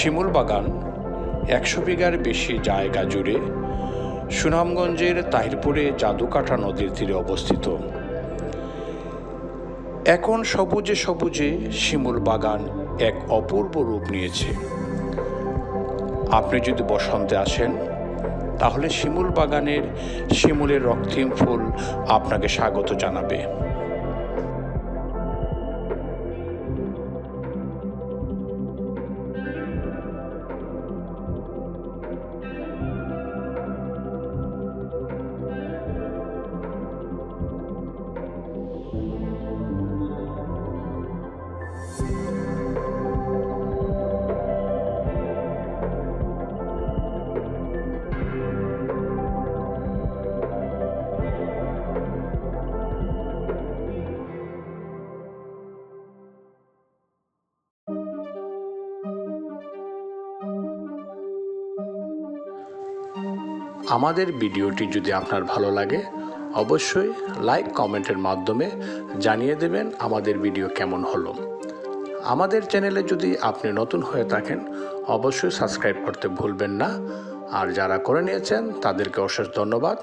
শিমুল বাগান, একশো বিঘার বেশি জায়গা জুড়ে সুনামগঞ্জের তাহিরপুরে জাদুকাটা নদীর তীরে অবস্থিত। এখন সবুজে সবুজে শিমুল বাগান এক অপূর্ব রূপ নিয়েছে। আপনি যদি বসন্তে আসেন, তাহলে শিমুল বাগানের শিমুলের রক্তিম ফুল আপনাকে স্বাগত জানাবে। আমাদের ভিডিওটি যদি আপনার ভালো লাগে, অবশ্যই লাইক, কমেন্টের মাধ্যমে জানিয়ে দেবেন আমাদের ভিডিও কেমন হলো। আমাদের চ্যানেলে যদি আপনি নতুন হয়ে থাকেন, অবশ্যই সাবস্ক্রাইব করতে ভুলবেন না। আর যারা করে নিয়েছেন, তাদেরকে অশেষ ধন্যবাদ।